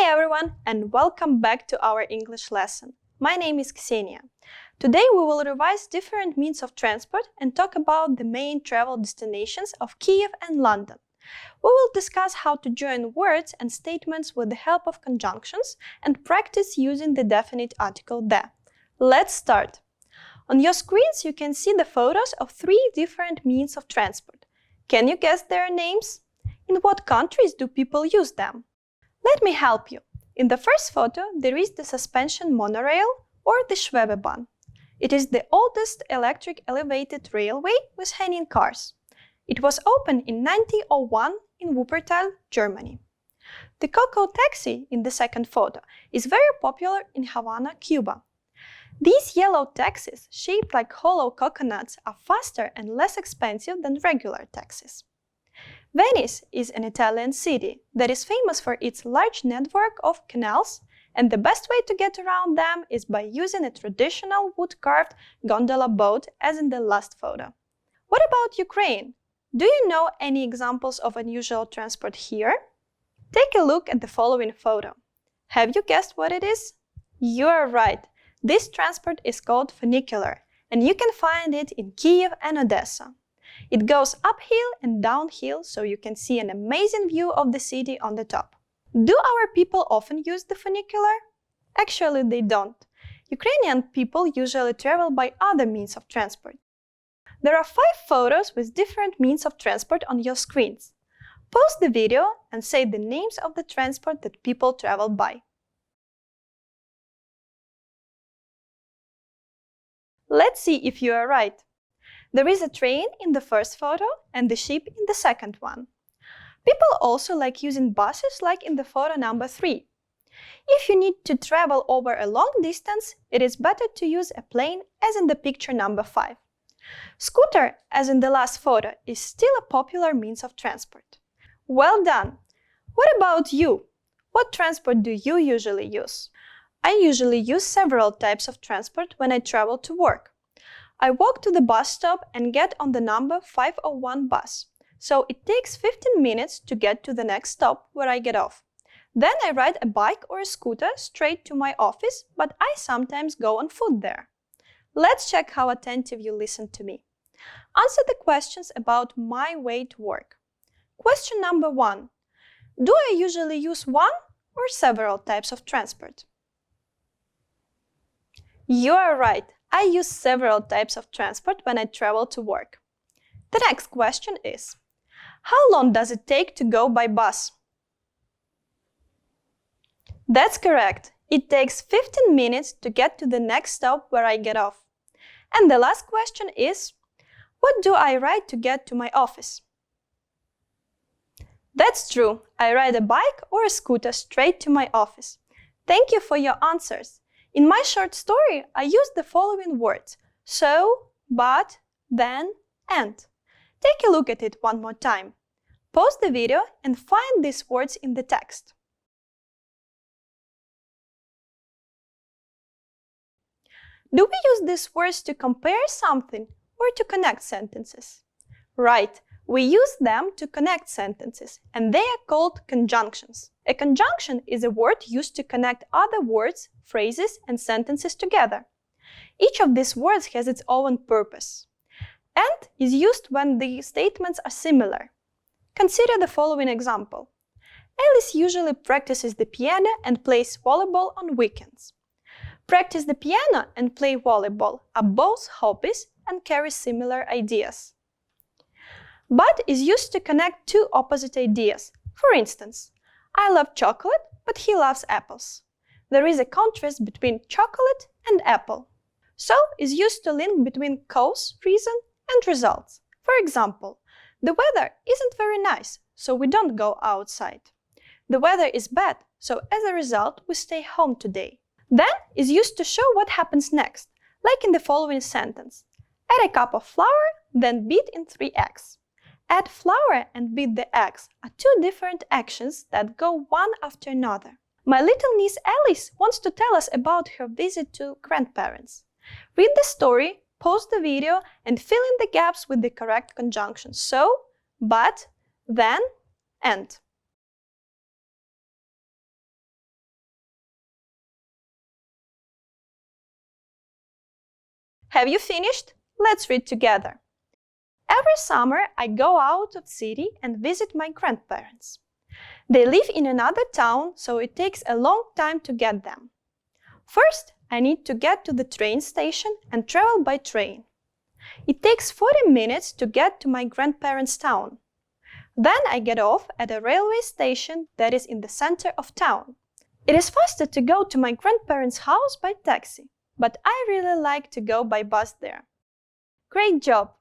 Hi everyone and welcome back to our English lesson. My name is Ksenia. Today we will revise different means of transport and talk about the main travel destinations of Kiev and London. We will discuss how to join words and statements with the help of conjunctions and practice using the definite article the. Let's start. On your screens you can see the photos of three different means of transport. Can you guess their names? In what countries do people use them? Let me help you. In the first photo, there is the suspension monorail or the Schwebebahn. It is the oldest electric elevated railway with hanging cars. It was opened in 1901 in Wuppertal, Germany. The Cocoa Taxi in the second photo is very popular in Havana, Cuba. These yellow taxis, shaped like hollow coconuts, are faster and less expensive than regular taxis. Venice is an Italian city that is famous for its large network of canals, and the best way to get around them is by using a traditional wood-carved gondola boat as in the last photo. What about Ukraine? Do you know any examples of unusual transport here? Take a look at the following photo. Have you guessed what it is? You are right. This transport is called funicular, and you can find it in Kiev and Odessa. It goes uphill and downhill so you can see an amazing view of the city on the top. Do our people often use the funicular? Actually, they don't. Ukrainian people usually travel by other means of transport. There are five photos with different means of transport on your screens. Pause the video and say the names of the transport that people travel by. Let's see if you are right. There is a train in the first photo and the ship in the second one. People also like using buses like in the photo number 3. If you need to travel over a long distance, it is better to use a plane as in the picture number 5. Scooter, as in the last photo, is still a popular means of transport. Well done! What about you? What transport do you usually use? I usually use several types of transport when I travel to work. I walk to the bus stop and get on the number 501 bus. So it takes 15 minutes to get to the next stop where I get off. Then I ride a bike or a scooter straight to my office, but I sometimes go on foot there. Let's check how attentive you listen to me. Answer the questions about my way to work. Question number one. Do I usually use one or several types of transport? You are right. I use several types of transport when I travel to work. The next question is, how long does it take to go by bus? That's correct. It takes 15 minutes to get to the next stop where I get off. And the last question is, what do I ride to get to my office? That's true. I ride a bike or a scooter straight to my office. Thank you for your answers. In my short story, I used the following words so, but, then, and. Take a look at it one more time. Pause the video and find these words in the text. Do we use these words to compare something or to connect sentences? Right, we use them to connect sentences, and they are called conjunctions. A conjunction is a word used to connect other words, phrases, and sentences together. Each of these words has its own purpose. And is used when the statements are similar. Consider the following example. Alice usually practices the piano and plays volleyball on weekends. Practice the piano and play volleyball are both hobbies and carry similar ideas but is used to connect two opposite ideas. For instance, I love chocolate, but he loves apples. There is a contrast between chocolate and apple. So is used to link between cause, reason, and results. For example, the weather isn't very nice, so we don't go outside. The weather is bad, so as a result, we stay home today. Then is used to show what happens next, like in the following sentence. Add a cup of flour, then beat in three eggs. Add flour and beat the eggs are two different actions that go one after another. My little niece Alice wants to tell us about her visit to grandparents. Read the story, pause the video and fill in the gaps with the correct conjunction so, but, then, and. Have you finished? Let's read together. Every summer, I go out of city and visit my grandparents. They live in another town, so it takes a long time to get them. First, I need to get to the train station and travel by train. It takes 40 minutes to get to my grandparents' town. Then I get off at a railway station that is in the center of town. It is faster to go to my grandparents' house by taxi, but I really like to go by bus there. Great job!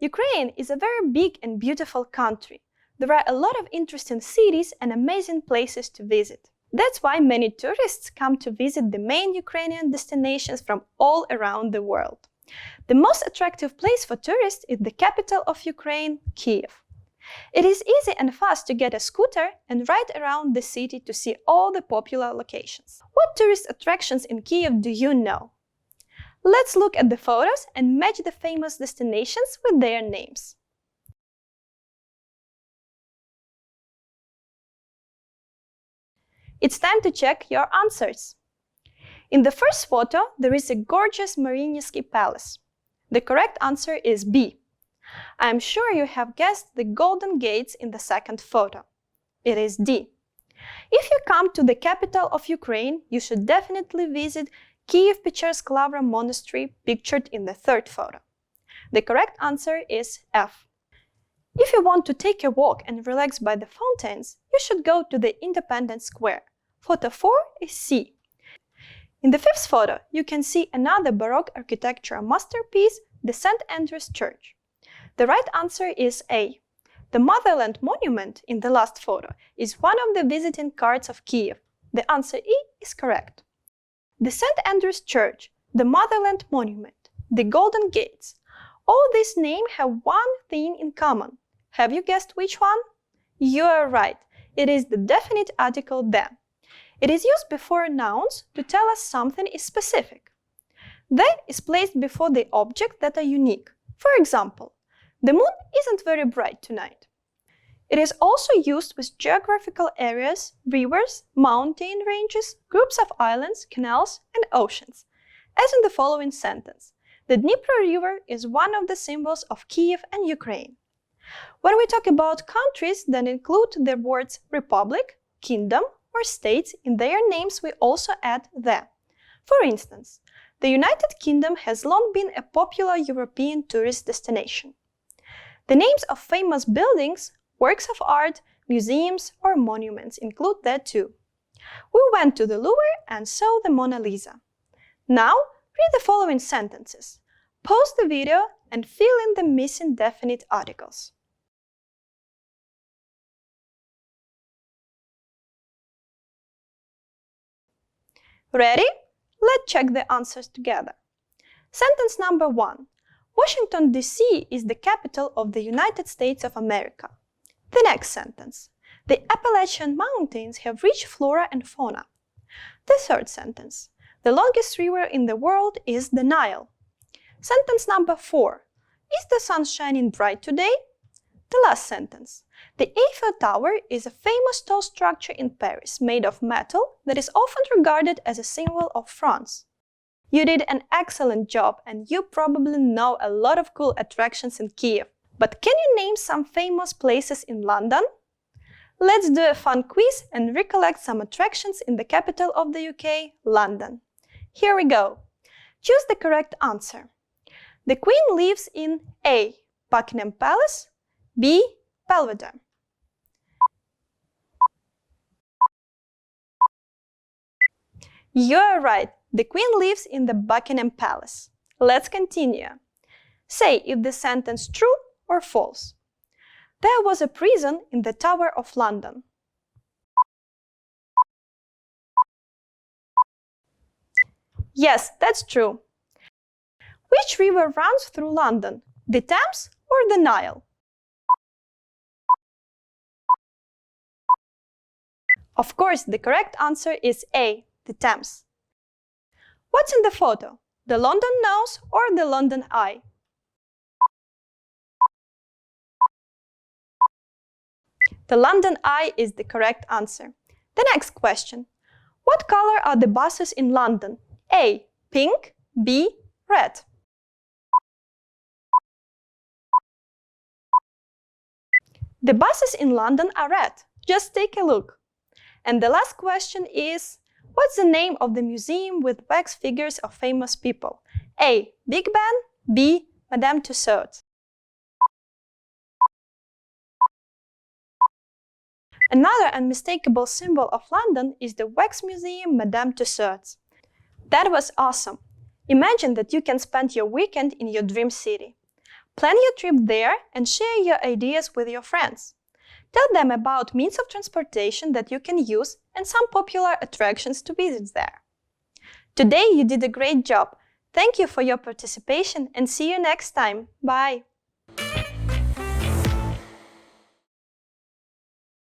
Ukraine is a very big and beautiful country. There are a lot of interesting cities and amazing places to visit. That's why many tourists come to visit the main Ukrainian destinations from all around the world. The most attractive place for tourists is the capital of Ukraine, Kiev. It is easy and fast to get a scooter and ride around the city to see all the popular locations. What tourist attractions in Kiev do you know? Let's look at the photos and match the famous destinations with their names. It's time to check your answers. In the first photo, there is a gorgeous Mariinsky Palace. The correct answer is B. I am sure you have guessed the Golden Gates in the second photo. It is D. If you come to the capital of Ukraine, you should definitely visit Kiev-Pechersk Lavra Monastery pictured in the third photo. The correct answer is F. If you want to take a walk and relax by the fountains, you should go to the Independence Square. Photo 4 is C. In the fifth photo, you can see another Baroque architectural masterpiece, the St. Andrew's Church. The right answer is A. The Motherland Monument in the last photo is one of the visiting cards of Kiev. The answer E is correct. The St. Andrew's Church, the Motherland Monument, the Golden Gates, all these names have one thing in common. Have you guessed which one? You are right. It is the definite article the. It is used before nouns to tell us something is specific. The is placed before the objects that are unique. For example, the moon isn't very bright tonight. It is also used with geographical areas, rivers, mountain ranges, groups of islands, canals, and oceans, as in the following sentence. The Dnipro River is one of the symbols of Kiev and Ukraine. When we talk about countries that include the words republic, kingdom, or states, in their names we also add the. For instance, the United Kingdom has long been a popular European tourist destination. The names of famous buildings Works of art, museums, or monuments include that too. We went to the Louvre and saw the Mona Lisa. Now, read the following sentences. Pause the video and fill in the missing definite articles. Ready? Let's check the answers together. Sentence number one. Washington, D.C. is the capital of the United States of America. The next sentence. The Appalachian Mountains have rich flora and fauna. The third sentence. The longest river in the world is the Nile. Sentence number four. Is the sun shining bright today? The last sentence. The Eiffel Tower is a famous tall structure in Paris made of metal that is often regarded as a symbol of France. You did an excellent job and you probably know a lot of cool attractions in Kiev. But can you name some famous places in London? Let's do a fun quiz and recollect some attractions in the capital of the UK, London. Here we go. Choose the correct answer. The Queen lives in A. Buckingham Palace, B. Belvedere. You're right. The Queen lives in the Buckingham Palace. Let's continue. Say if the sentence true or false? There was a prison in the Tower of London. Yes, that's true. Which river runs through London, the Thames or the Nile? Of course, the correct answer is A, the Thames. What's in the photo? The London nose or the London eye? The London Eye is the correct answer. The next question. What color are the buses in London? A. Pink. B. Red. The buses in London are red. Just take a look. And the last question is, what's the name of the museum with wax figures of famous people? A. Big Ben. B. Madame Tussauds. Another unmistakable symbol of London is the wax museum Madame Tussauds. That was awesome. Imagine that you can spend your weekend in your dream city. Plan your trip there and share your ideas with your friends. Tell them about means of transportation that you can use and some popular attractions to visit there. Today you did a great job. Thank you for your participation and see you next time. Bye!